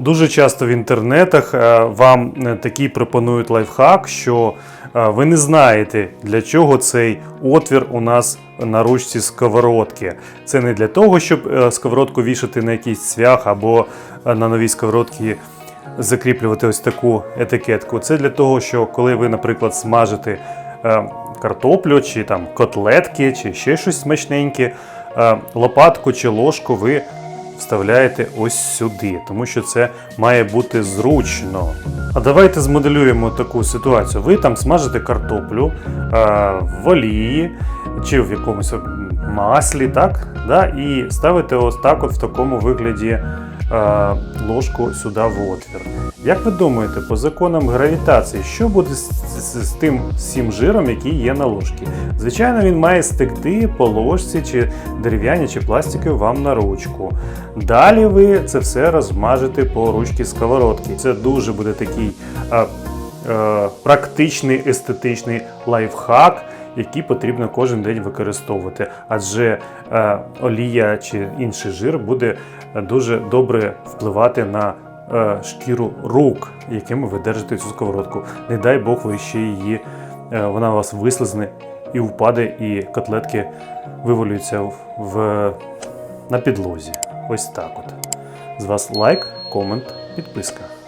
Дуже часто в інтернетах е, вам е, такий пропонують лайфхак, що е, ви не знаєте, для чого цей отвір у нас на ручці сковородки. Це не для того, щоб сковородку вішати на якийсь цвях або на новій сковородці закріплювати ось таку етикетку. Це для того, що коли ви, наприклад, смажите картоплю, чи там котлетки, чи ще щось смачненьке, лопатку чи ложку ви вставляєте ось сюди, тому що це має бути зручно. А давайте змоделюємо таку ситуацію. Ви там смажите картоплю е, в олії чи в якомусь маслі, так? Да? І ставите ось так от в такому вигляді ложку сюди в отвір. Як ви думаєте, по законам гравітації, що буде з, з, з тим всім жиром, який є на ложці? Звичайно, він має стекти по ложці, чи дерев'яні, чи пластикові вам на ручку. Далі ви це все розмажете по ручці сковородки. Це дуже буде такий а, е, практичний естетичний лайфхак, який потрібно кожен день використовувати. Адже е, олія чи інший жир буде е, дуже добре впливати на е, шкіру рук, якими ви держите цю сковородку. Не дай Бог, ви ще її, вона у вас вислизне і впаде, і котлетки вивалюються в, на підлозі. Ось так от. З вас лайк, комент, підписка.